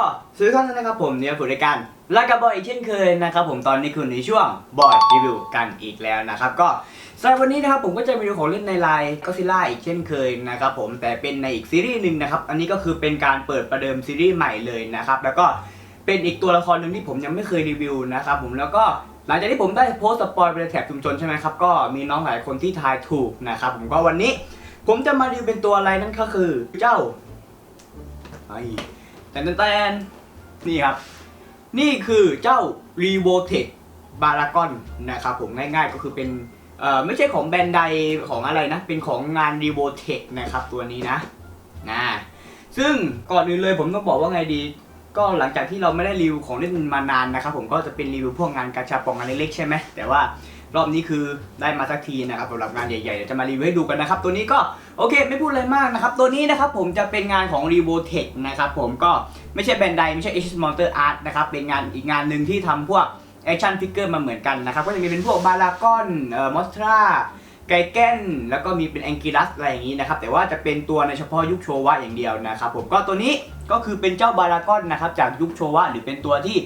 ก็ซื้อท่านนะครับผมเนี่ยผลรายการลากาบบอยอีกเช่นเคยนะครับผมตอนนี้คือในช่วงบอยรีวิวกันอีกแล้วนะครับก็สำหรับวันนี้นะครับผมก็จะมีของเล่นในไลน์ก็ซิล่าอีกเช่นเคยนะครับผมแต่เป็นในอีกซีรีส์หนึ่งนะครับอันนี้ก็คือเป็นการเปิดประเดิมซีรีส์ใหม่เลยนะครับแล้วก็เป็นอีกตัวละครหนึ่งที่ผมยังไม่เคยรีวิวนะครับผมแล้วก็หลังจากที่ผมได้โพสต์สปอยไปในแถบชุมชนใช่ไหมครับก็มีน้องหลายคนที่ทายถูกนะครับผมก็วันนี้ ผมจะมารีวิวเป็นตัวอะไรนั่นก็คือเจ้าไอ แตนแตนนี่ครับ นี่คือเจ้า r e v o t e c b a r a g o n นะครับผมง่ายๆก็คือเป็นเอ่อไม่ใช่ของแบรนด์ใดของอะไรนะ เป็นของงาน r e v o t e c นะครับตัวนี้นะนะซึ่งก่อนอื่นเลยผมต้องบอกว่าไงดี ก็หลังจากที่เราไม่ได้รีวิวของเล่นมานานนะครับผมก็จะเป็นรีวิวพวกงานกาชาปองงานเล็กๆใช่ไหมแต่ว่า รอบนี้คือได้มาสักทีนะครับสำหรับงานใหญ่ๆเดี๋ยวจะมารีวิวให้ดูกันนะครับ ตัวนี้ก็โอเค ไม่พูดอะไรมากนะครับ ตัวนี้นะครับผมจะเป็นงานของ r e v o t e c นะครับผมก็ไม่ใช่แบรนด์ใดไม่ใช่ H Monster Art นะครับเป็นงานอีกงานหนึ่งที่ทำพวกแอคชั่นฟิกเกอร์มาเหมือนกันนะครับก็จะมีเป็นพวกบารากอนเอ่อมอสตราไกแกนแล้วก็มีเป็นแองกิลัสอะไรอย่างนี้นะครับแต่ว่าจะเป็นตัวในเฉพาะยุคโชวะอย่างเดียวนะครับผมก็ตัวนี้ก็คือเป็นเจ้าบารากอนนะครับจากยุคโชวะหรือเป็นตัวที่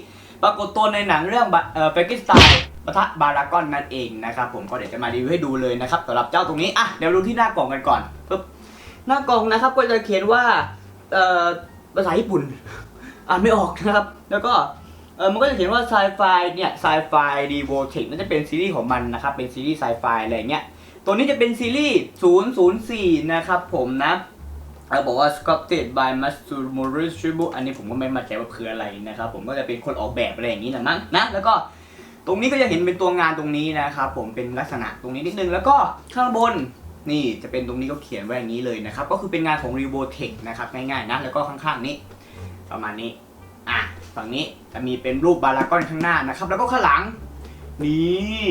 ปรากฏตัวในหนังเรื่องเอ่อเฟกิสไตล์ ปะทะบารากอนนั่นเองนะครับผมก็เดี๋ยวจะมารีวิวให้ดูเลยนะครับสำหรับเจ้าตรงนี้อะเดี๋ยวดูที่หน้ากล่องกันก่อนปึ๊บหน้ากล่องนะครับก็จะเขียนว่าเอ่อภาษาญี่ปุ่น อ่านไม่ออกนะครับ แล้วก็เออมันก็จะเขียนว่าไซไฟเนี่ยไซไฟดีโวเทคนั่นจะเป็นซีรีส์ของมันนะครับเป็นซีรีส์ไซไฟอะไรเงี้ยตัวนี้จะเป็นซีรีส์ 004 นะครับผมนะเออบอกว่า sculpted by Masumori Shibu อันนี้ผมก็ไม่มั่นใจว่าคืออะไรนะครับผมก็จะเป็นคนออกแบบอะไรอย่างนี้แหละมั้งนะแล้วก็ ตรงนี้ก็จะเห็นเป็นตัวงานตรงนี้นะครับผมเป็นลักษณะตรงนี้นิดนึงแล้วก็ข้างบนนี่จะเป็นตรงนี้ก็เขียนไว้อย่างนี้เลยนะครับ ก็คือเป็นงานของ r e v o t e c นะครับง่ายๆนะแล้วก็ข้างๆนี้ ประมาณนี้อะฝั่งนี้จะมีเป็นรูปบารากอนข้างหน้านะครับ แล้วก็ข้างหลังนี่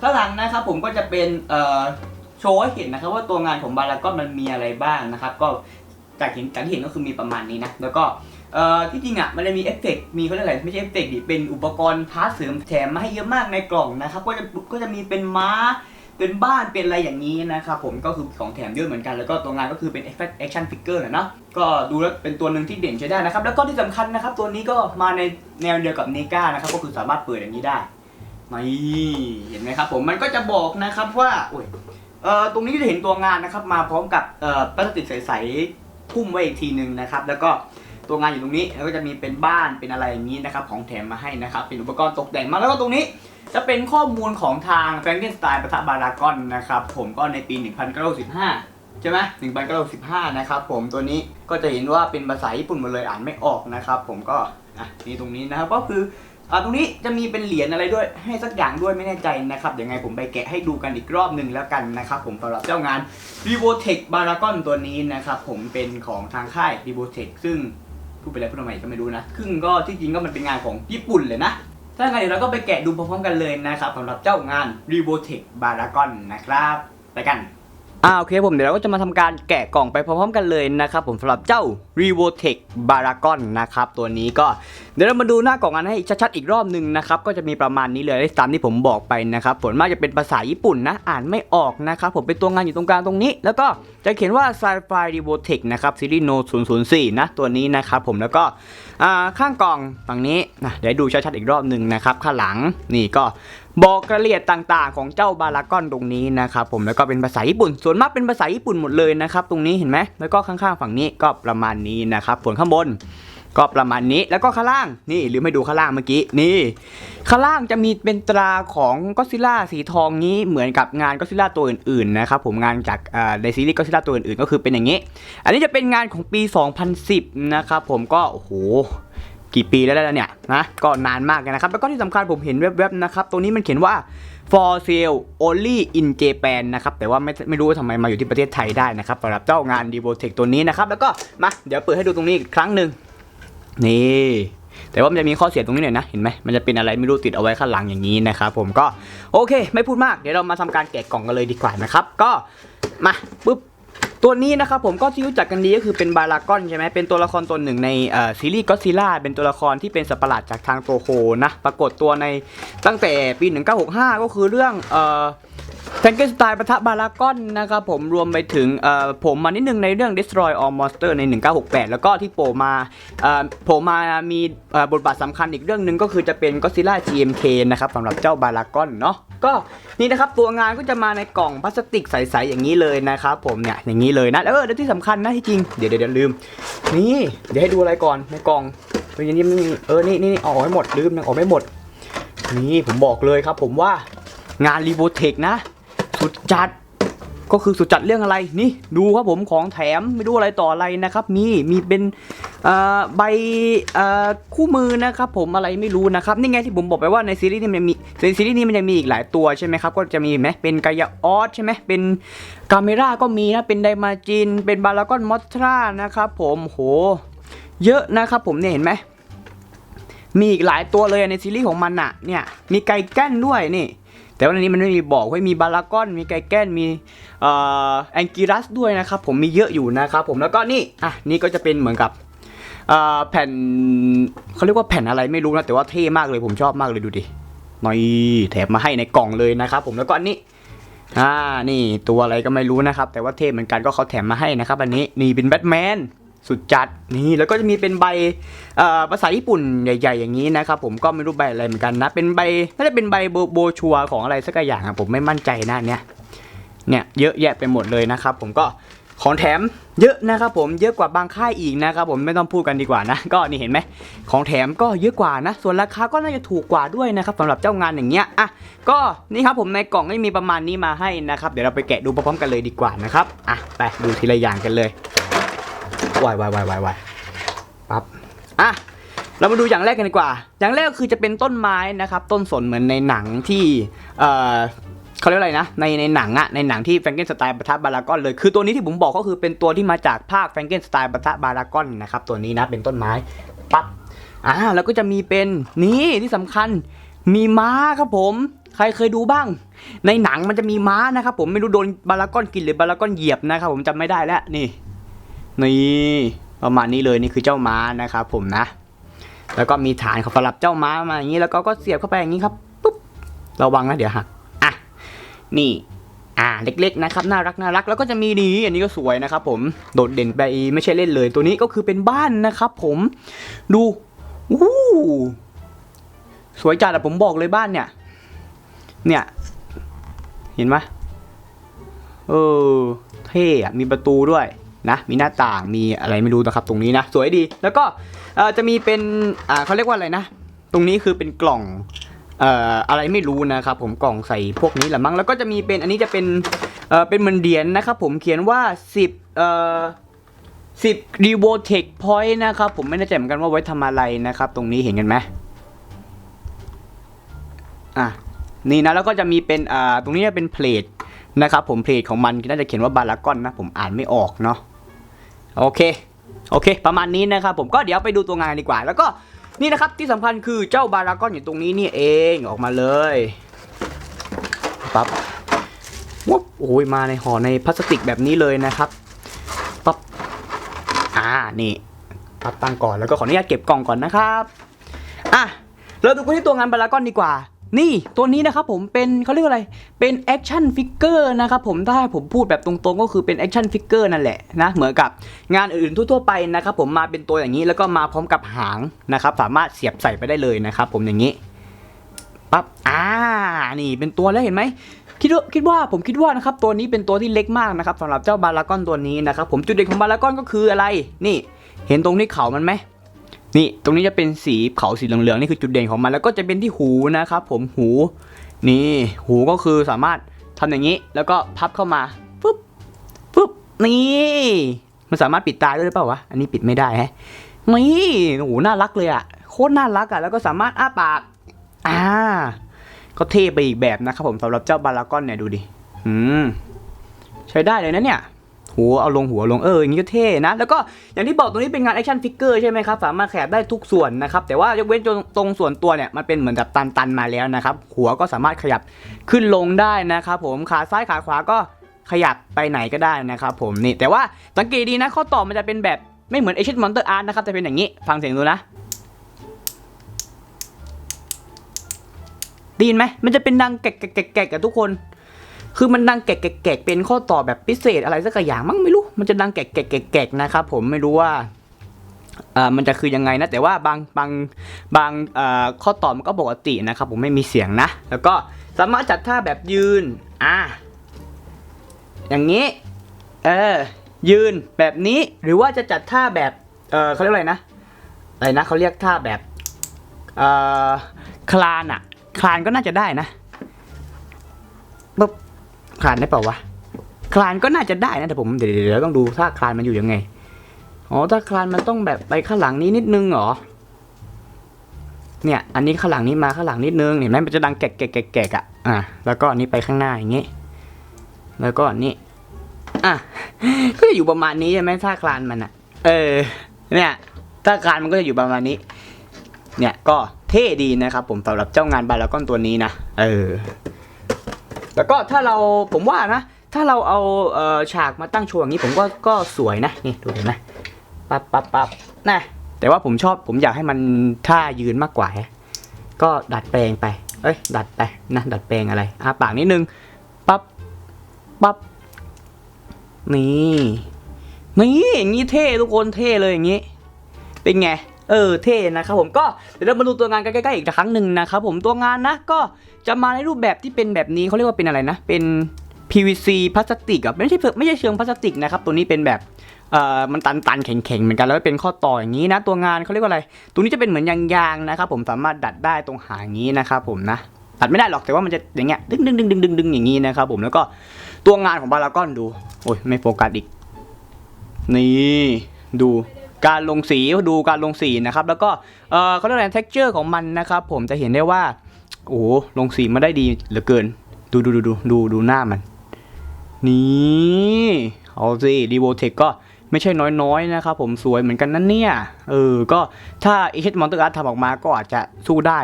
ข้างหลังนะครับผมก็จะเป็นเอ่อโชว์ให้เห็นนะครับว่าตัวงานของบารากอนมันมีอะไรบ้างนะครับ ก็จากเห็นจากที่เห็นก็คือมีประมาณนี้นะแล้วก็ เอ่อที่จริงอะมันจะมีเอฟเฟกต์มีเขาเรียกอะไรไม่ใช่เอฟเฟกต์ดิเป็นอุปกรณ์พาร์ทเสริมแถมมาให้เยอะมากในกล่องนะครับก็จะก็จะมีเป็นม้าเป็นบ้านเป็นอะไรอย่างนี้นะครับผมก็คือของแถมเยอะเหมือนกันแล้วก็ตัวงานก็คือเป็น action figure นะเนาะก็ดูแล้วเป็นตัวหนึ่งที่เด่นใช้ได้นะครับ แล้วก็ที่สำคัญนะครับ ตัวนี้ก็มาในแนวเดียวกับเนกานะครับก็คือสามารถเปิดอย่างนี้ได้นี่เห็นไหมครับผมมันก็จะบอกนะครับว่าโอ้ยเอ่อตรงนี้จะเห็นตัวงานนะครับ มาพร้อมกับเอ่อพลาสติกใสๆพุ่มไว้อีกทีหนึ่งนะครับ แล้วก็ ตัวงานอยู่ตรงนี้แล้วก็จะมีเป็นบ้านเป็นอะไรอย่างนี้นะครับของแถมมาให้นะครับเป็นอุปกรณ์ตกแต่งมาแล้วก็ตรงนี้จะเป็นข้อมูลของทาง Frankenstein ปะทะบารากอนนะครับผมก็ในปี 1915 ใช่ไหม1915 นะครับผมตัวนี้ก็จะเห็นว่าเป็นภาษาญี่ปุ่นหมดเลยอ่านไม่ออกนะครับผมก็อะนี่ตรงนี้นะครับก็คืออ่าตรงนี้จะมีเป็นเหรียญอะไรด้วยให้สักอย่างด้วยไม่แน่ใจนะครับยังไงผมไปแกะให้ดูกันอีกรอบหนึ่งแล้วกันนะครับผมสำหรับเจ้างาน r e v o t e c b a r a g o n ตัวนี้นะครับผมเป็นของทางค่าย r e v o t e c ซึ่ง พูดไปแล้วพูดทำไมก็ไม่รู้นะซึ่งก็ที่จริงก็มันเป็นงานของญี่ปุ่นเลยนะ ถ้างั้นเดี๋ยวเราก็ไปแกะดูพร้อมๆกันเลยนะครับสำหรับเจ้างาน r e v o t e c b a r a g o n นะครับ ไปกัน อ่าโอเคผมเดี๋ยวเราก็จะมาทำการแกะกล่องไปพร้อมๆกันเลยนะครับผมสำหรับเจ้า r e v o t e c h b a r a g o n นะครับตัวนี้ก็เดี๋ยวเรามาดูหน้ากล่องกันให้ชัดๆอีกรอบหนึ่งนะครับก็จะมีประมาณนี้เลยตามที่ผมบอกไปนะครับผลมากจะเป็นภาษาญี่ปุ่นนะอ่านไม่ออกนะครับผมเป็นตัวงานอยู่ตรงกลางตรงนี้ แล้วก็จะเขียนว่า s i f i r e v o t e c นะครับซีรีส์ No 004 นะตัวนี้นะครับผมแล้วก็อ่าข้างกล่องฝั่งนี้นะเดี๋ยวดูชัดๆอีกรอบหนึ่งนะครับข้างหลังนี่ก็ บอกกระเอียดต่างๆ ของเจ้าบารากอนตรงนี้นะครับผมแล้วก็เป็นภาษาญี่ปุ่น ส่วนมากเป็นภาษาญี่ปุ่นหมดเลยนะครับตรงนี้เห็นไหมแล้วก็ข้างๆฝั่งนี้ก็ประมาณนี้นะครับส่วนข้างบนก็ประมาณนี้แล้วก็ข้างล่างนี่ลืมให้ดูข้างล่างเมื่อกี้นี่ ข้างล่างจะมีเป็นตราของก็ซิล่าสีทองนี้เหมือนกับงานก็ซิล่าตัวอื่นๆนะครับผมงานจากในซีรีส์ก็ซิล่าตัวอื่นๆก็คือเป็นอย่างนี้ อันนี้จะเป็นงานของปี 2010 นะครับผมก็โอ้โห กี่ปีแล้วแล้วเนี่ยนะก็นานมากเลยนะครับ แล้วก็ที่สำคัญผมเห็นแวบๆนะครับตรงนี้มันเขียนว่า for sale only in Japan นะครับ แต่ว่าไม่ไม่รู้ว่าทำไมมาอยู่ที่ประเทศไทยได้นะครับสำหรับเจ้างาน d e v o t e c ตัวนี้นะครับ แล้วก็มาเดี๋ยวเปิดให้ดูตรงนี้อีกครั้งหนึ่งนี่แต่ว่ามันจะมีข้อเสียตรงนี้หน่อยนะ เห็นไหมมันจะเป็นอะไรไม่รู้ติดเอาไว้ข้างหลังอย่างนี้นะครับผมก็โอเค ไม่พูดมากเดี๋ยวเรามาทำการแกะกล่องกันเลยดีกว่านะครับ ก็มาปุ๊บ ตัวนี้นะครับผมก็ที่รู้จักกันดีก็คือเป็นบารากอนใช่ไหมเป็นตัวละครตัวหนึ่งในซีรีส์ก็ซิล่าเป็นตัวละครที่เป็นสัตว์ประหลาดจากทางโตโคนะปรากฏตัวในตั้งแต่ปี 1965 ก็คือเรื่องเอ่อ แฟรงเกนสไตล์ปะทะบารากอนนะครับผมรวมไปถึงผมมานิดนึงในเรื่อง Destroy All Monster ใน 1968 แล้วก็ที่โผล่มาโผล่มามีบทบาทสำคัญอีกเรื่องหนึ่งก็คือจะเป็น Godzilla GMK นะครับสำหรับเจ้าบารากอนเนาะก็นี่นะครับตัวงานก็จะมาในกล่องพลาสติกใส ๆ อย่างนี้เลยนะครับผมเนี่ยอย่างนี้เลยนะแล้วเออที่สำคัญนะที่จริงเดี๋ยวเดี๋ยวลืม นี่เดี๋ยวให้ดูอะไรก่อนในกล่องเฮ้ยนี่นี่เออนี่นี่นี่ออกไม่หมดลืมยังออกไม่หมดนี่ผมบอกเลยครับผมว่างานรีโบเทคนะ สุดจัดก็คือสุดจัดเรื่องอะไรนี่ดูครับผมของแถมไม่รู้อะไรต่ออะไรนะครับมีมีเป็นใบคู่มือนะครับ ผมอะไรไม่รู้นะครับนี่ไงที่ผมบอกไปว่าในซีรีส์นี้มันมีในซีรีส์นี้มันจะมีอีกหลายตัวใช่ไหมครับก็จะมีไหมเป็นกายออสใช่ไหมเป็นกาเมราก็มีนะเป็นไดมาจิน เป็นบารากอนมอสทรานะครับผมโห เยอะนะครับผมเนี่ยเห็นไหมมีอีกหลายตัวเลยในซีรีส์ของมันอะเนี่ยมีไกแก้นด้วยนี่ แต่ว่าในนี้มันไม่มีบอกว่ามีบารากอน มีไกแกนมีแองกิรัสด้วยนะครับผมมีเยอะอยู่นะครับผมแล้วก็นี่อะนี่ก็จะเป็นเหมือนกับแผ่นเขาเรียกว่าแผ่นอะไรไม่รู้นะแต่ว่าเท่มากเลยผมชอบมากเลยดูดิน่อยแถมมาให้ในกล่องเลยนะครับผมแล้วก็อันนี้อ่านี่ตัวอะไรก็ไม่รู้นะครับ แต่ว่าเท่เหมือนกันก็เขาแถมมาให้นะครับ อันนี้นี่เป็นแบทแมน สุดจัดนี่แล้วก็จะมีเป็นใบภาษาญี่ปุ่นใหญ่ ๆ อย่างนี้นะครับผมก็ไม่รู้ใบอะไรเหมือนกันนะ เป็นใบน่าจะเป็นใบโบโบชัวของอะไรสักอย่างผมไม่มั่นใจนะเนี่ยเนี่ยเยอะแยะไปหมดเลยนะครับผมก็ของแถมเยอะนะครับผมเยอะกว่าบางค่ายอีกนะครับผมไม่ต้องพูดกันดีกว่านะ ก็นี่เห็นไหมของแถมก็เยอะกว่านะ ส่วนราคาก็น่าจะถูกกว่าด้วยนะครับสำหรับเจ้างานอย่างเงี้ยอะก็นี่ครับผมในกล่องก็มีประมาณนี้มาให้นะครับ เดี๋ยวเราไปแกะดูพร้อมๆกันเลยดีกว่านะครับอะไปดูทีละอย่างกันเลย วายวายวายวายวายปั๊บอะเรามาดูอย่างแรกกันดีกว่า อย่างแรกก็คือจะเป็นต้นไม้นะครับ ต้นสนเหมือนในหนังที่เอ่อเขาเรียกอะไรนะ ในในหนังอะในหนังที่แฟรงเกนสไตล์ปะทะบารากอนเลย คือตัวนี้ที่ผมบอกก็คือเป็นตัวที่มาจากภาคแฟรงเกนสไตล์ปะทะบารากอนนะครับตัวนี้นะเป็นต้นไม้ปั๊บอ่าแล้วก็จะมีเป็นนี่ที่สำคัญมีม้าครับผม ใครเคยดูบ้าง ในหนังมันจะมีม้านะครับผมไม่รู้โดนบารากอนกินหรือบารากอนเหยียบนะครับผมจำไม่ได้แล้วนี่ นี่ประมาณนี้เลยนี่คือเจ้าม้านะครับผมนะ แล้วก็มีฐานเขาสำหรับเจ้าม้ามาอย่างนี้แล้วก็ก็เสียบเข้าไปอย่างนี้ครับปุ๊บระวังนะเดี๋ยวหักอะนี่อ่าเล็กๆนะครับน่ารักน่ารักแล้วก็จะมีนี่อันนี้ก็สวยนะครับผมโดดเด่นไปไม่ใช่เล่นเลย ตัวนี้ก็คือเป็นบ้านนะครับผมดูอู้สวยจัดอะผมบอกเลยบ้านเนี่ย เนี่ย เห็นไหมเออเท่อะมีประตูด้วย นะมีหน้าต่างมีอะไรไม่รู้นะครับตรงนี้นะสวยดีแล้วก็จะมีเป็นเขาเรียกว่าอะไรนะ ตรงนี้คือเป็นกล่องออะไรไม่รู้นะครับผมกล่องใส่พวกนี้แหละมั้งแล้วก็จะมีเป็นอันนี้จะเป็นเเป็นเหมือนเหรียญนะครับผมเขียนว่า 10เอ่อ10 r e v o t e c point นะครับผมไม่แน่ใจเหมือนกันว่าไว้ทำอะไรนะครับ ตรงนี้เห็นกันไหมอะนี่นะแล้วก็จะมีเป็นอ่าตรงนี้จะเป็นเพลทนะครับผมเพลทของมันน่าจะเขียนว่าบารากอนนะผมอ่านไม่ออกเนาะ โอเค โอเค ประมาณนี้นะครับผมก็เดี๋ยวไปดูตัวงานดีกว่า แล้วก็นี่นะครับที่สำคัญคือเจ้าบารากอนอยู่ตรงนี้นี่เองออกมาเลยปั๊บวุบโอ้ยมาในห่อในพลาสติกแบบนี้เลยนะครับปั๊บอ่านี่ปั๊บตั้งก่อนแล้วก็ขออนุญาตเก็บกล่องก่อนนะครับอะเราดูกันที่ตัวงานบารากอนดีกว่า นี่ตัวนี้นะครับผมเป็นเขาเรียกว่าอะไรเป็นแอคชั่นฟิกเกอร์นะครับผมถ้าผมพูดแบบตรงๆก็คือเป็นแอคชั่นฟิกเกอร์นั่นแหละนะเหมือนกับงานอื่นๆทั่วๆไปนะครับผมมาเป็นตัวอย่างนี้แล้วก็มาพร้อมกับหางนะครับสามารถเสียบใส่ไปได้เลยนะครับผมอย่างนี้ปั๊บอ่านี่เป็นตัวแล้วเห็นไหมคิดว่าคิดว่าผมคิดว่านะครับตัวนี้เป็นตัวที่เล็กมากนะครับสำหรับเจ้าบารากอนตัวนี้นะครับผมจุดเด่นของบารากอนก็คืออะไร นี่ เห็นตรงที่เขามันไหม นี่ตรงนี้จะเป็นสีเขาสีเหลืองๆนี่คือจุดเด่นของมันแล้วก็จะเป็นที่หูนะครับผมหูนี่หูก็คือสามารถทำอย่างนี้ แล้วก็พับเข้ามาปุ๊บปุ๊บนี่มันสามารถปิดตาด้วยหรือเปล่าวะอันนี้ปิดไม่ได้ฮะนี่โอ้โหน่ารักเลยอะโคตรน่ารักอะแล้วก็สามารถอ้าปากอ่าก็เท่ไปอีกแบบนะครับผมสำหรับเจ้าบารากอนเนี่ยดูดิอืมใช้ได้เลยนะเนี่ย หัวเอาลงหัวลงเอออย่างนี้ก็เท่นะ แล้วก็อย่างที่บอกตรงนี้เป็นงานแอคชั่นฟิกเกอร์ใช่ไหมครับ สามารถขยับได้ทุกส่วนนะครับ แต่ว่ายกเว้นตรงส่วนตัวเนี่ย มันเป็นเหมือนแบบตันๆมาแล้วนะครับ หัวก็สามารถขยับขึ้นลงได้นะครับผมขาซ้ายขาขวาก็ขยับไปไหนก็ได้นะครับผมนี่แต่ว่าสังเกตดีนะข้อต่อมันจะเป็นแบบไม่เหมือนเอชมอนเตอร์อาร์ตนะครับแต่เป็นอย่างนี้ฟังเสียงดูนะดีนไหมมันจะเป็นดังแกะแกะแกะแกะกับทุกคน คือมันดังแกกะแกะเป็นข้อต่อแบบพิเศษอะไรสักอย่างมั้งไม่รู้ มันจะดังแกกะแกกนะครับผมไม่รู้ว่าอ่ามันจะคือยังไงนะ แต่ว่าบางบางบางอ่าข้อต่อมันก็ปกตินะครับ ผมไม่มีเสียงนะ แล้วก็สามารถจัดท่าแบบยืนอ่าอย่างนี้ เออ ยืนแบบนี้ หรือว่าจะจัดท่าแบบ เออเขาเรียกอะไรนะ อะไรนะเขาเรียกท่าแบบ เออคลานอะคลานก็น่าจะได้นะ คลานได้เปล่าวะคลานก็น่าจะได้นะแต่ผมเดี๋ยวเดี๋ยวต้องดูท่าคลานมันอยู่ยังไงอ๋อถ้าคลานมันต้องแบบไปข้างหลังนี้นิดนึงเหรอเนี่ยอันนี้ข้างหลังนี้มาข้างหลังนิดนึงเห็นไหมมันจะดังแกะแกะแกะแกอะอะแล้วก็อันนี้ไปข้างหน้าอย่างงี้ แล้วก็อันนี้อะก็จะอยู่ประมาณนี้ใช่ไหมท่าคลานมันอะ เออ เนี่ยท่าคลานมันก็จะอยู่ประมาณนี้ เนี่ยก็เท่ดีนะครับผมสำหรับเจ้างานบารากอนตัวนี้นะเออ แล้วก็ถ้าเราผมว่านะ ถ้าเราเอาเอ่อฉากมาตั้งโชว์อย่างนี้ผมก็ก็สวยนะนี่ดูเห็นไหมปั๊บปั๊บปั๊บนะแต่ว่าผมชอบผมอยากให้มันท่ายืนมากกว่า ก็ดัดแปลงไป เอ้ย ดัดไปนะดัดแปลงอะไรอ่าปากนิดนึงปั๊บปั๊บนี่นี่อย่างนี้เท่ทุกคนเท่เลยอย่างนี้ เป็นไง เออเท่นะครับผมก็เดี๋ยวเรามาดูตัวงานกันใกล้ๆอีกครั้งหนึ่งนะครับผมตัวงานนะก็จะมาในรูปแบบที่เป็นแบบนี้เขาเรียกว่าเป็นอะไรนะ เป็น PVC พลาสติกอะไม่ใช่เผือกไม่ใช่เชิงพลาสติกนะครับตัวนี้เป็นแบบเอ่อมันตันๆแข็งๆเหมือนกันแล้วเป็นข้อต่ออย่างนี้นะ ตัวงานเขาเรียกว่าอะไร ตัวนี้จะเป็นเหมือนยางๆนะครับผมสามารถดัดได้ตรงหางนี้นะครับผมนะดัดไม่ได้หรอกแต่ว่ามันจะอย่างเงี้ยดึงดึงดึงดึงดึงดึงอย่างนี้นะครับผมแล้วก็ตัวงานของบารากอนดูโอ้ยไม่โฟกัสอีกนี่ดู การลงสีดูการลงสีนะครับ แล้วก็เออเขาเรียกอะไร texture ของมันนะครับผมจะเห็นได้ว่า โอ้ลงสีมาได้ดีเหลือเกิน ดูดูดูดูดูดูหน้ามัน นี่เอาสิรีโวเทคก็ไม่ใช่น้อยๆนะครับผมสวยเหมือนกันนั่นเนี่ย เออ ก็ถ้า h อ Monster Art ทำออกมาก็อาจจะสู้ได้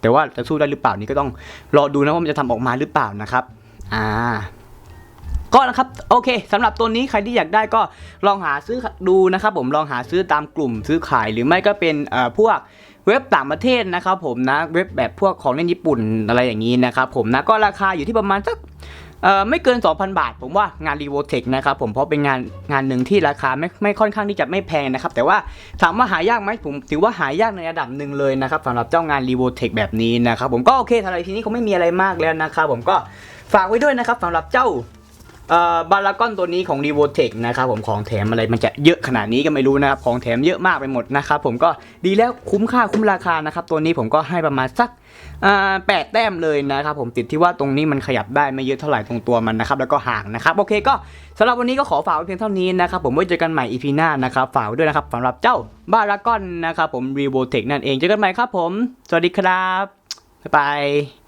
แต่ว่าจะสู้ได้หรือเปล่านี่ก็ต้องรอดูนะว่ามันจะทำออกมาหรือเปล่านะครับ อ่า ก็นะครับโอเคสำหรับตัวนี้ใครที่อยากได้ก็ลองหาซื้อดูนะครับผมลองหาซื้อตามกลุ่มซื้อขายหรือไม่ก็เป็นเอ่อพวกเว็บต่างประเทศนะครับผมนะเว็บแบบพวกของเล่นญี่ปุ่นอะไรอย่างนี้นะครับผมนะก็ราคาอยู่ที่ประมาณสักเอ่อไม่เกิน 2,000 บาท ผมว่างาน r e v o t e c h นะครับผมเพราะเป็นงานงานหนึ่งที่ราคาไม่ไม่ค่อนข้างที่จะไม่แพงนะครับ แต่ว่าถามว่าหายากไหมผมถือว่าหายากในระดับหนึ่งเลยนะครับสำหรับเจ้างาน r e v o t e c h แบบนี้นะครับผมก็โอเคสำหรับทีนี้คงไม่มีอะไรมากแล้วนะครับผมก็ฝากไว้ด้วยนะครับสำหรับเจ้า บารากอนตัวนี้ของ r e v o t e c นะครับผมของแถมอะไรมันจะเยอะขนาดนี้ก็ไม่รู้นะครับ ของแถมเยอะมากไปหมดนะครับผมก็ดีแล้วคุ้มค่าคุ้มราคานะครับ ตัวนี้ผมก็ให้ประมาณสักแปดแต้มเลยนะครับผมติดที่ว่าตรงนี้มันขยับได้ไม่เยอะเท่าไหร่ตรงตัวมันนะครับ แล้วก็ห่างนะครับ โอเคก็สำหรับวันนี้ก็ขอฝากไว้เพียงเท่านี้นะครับผมไว้เจอกันใหม่ EP หน้านะครับฝากด้วยนะครับสำหรับเจ้าบารากอนนะครับผม r e v o t e c นั่นเองเจอกันใหม่ครับผม สวัสดีครับบ๊ายบาย